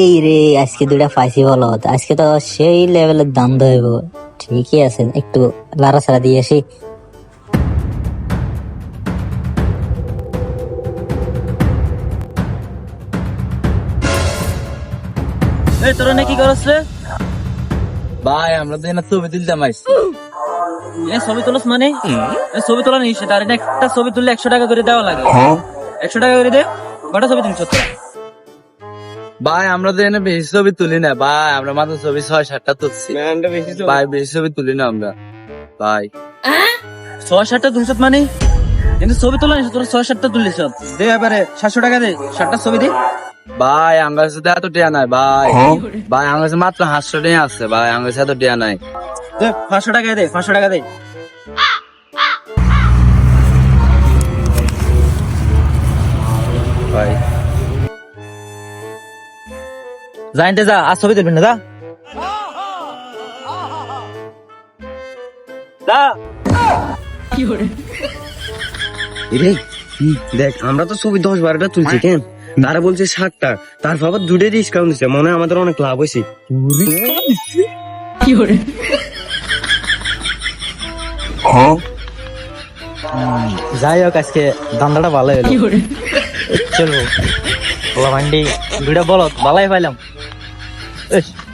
এই রে আজকে দুটা পাইছি বলো আজকে তো সেই লেভেলের দাম ধরব ঠিকই আছে একটু লাড়াছাড়া দিয়ে আসি। এই তোরা নাকি করছ রে? ভাই আমরা তো এখানে ছবি তুলতাম আইছি এই ছবি তোলস মানে? ছবি তোলা তার একটা ছবি তুললে একশো টাকা করে দেওয়া লাগে। একশো টাকা করে দে কটা ছবি তুলছ তোরা? ভাই আমরা তো এখানে বেশি ছবি তুলি না ভাই। আমরা মাত্র ছবি ছয় সাতটা তুলছি। ভাই বেশি ছবি তুলি না আমরা। ভাই। ছয় সাতটা তুলছ মানে? কিন্তু ছবি তোলা তোরা ছয় সাতটা তুলিস দে এবারে সাতশো টাকা দে সাতটা ছবি দে। ভাই আমার কাছে তো এত টিয়া নাই ভাই। ভাই আমার কাছে মাত্র হাতশো টিয়া আছে ভাই। আমার কাছে এত টিয়া নাই। দে পাঁচশো টাকা দে পাঁচশো টাকা দে। ভাই। জানতে যা আর ছবি তুলবি না যা। যা। রে দেখ আমরা তো ছবি দশ বারোটা তুলছি কেন? তারা বলছে ষাটটা তার আবার দুটো ডিসকাউন্ট দিচ্ছে মনে হয় আমাদের অনেক লাভ হয়েছে। যাই হোক আজকে দান্দাটা ভালো হলো। চলবো ভান্ডি দুটা বলো ভালাই পাইলাম। Hey.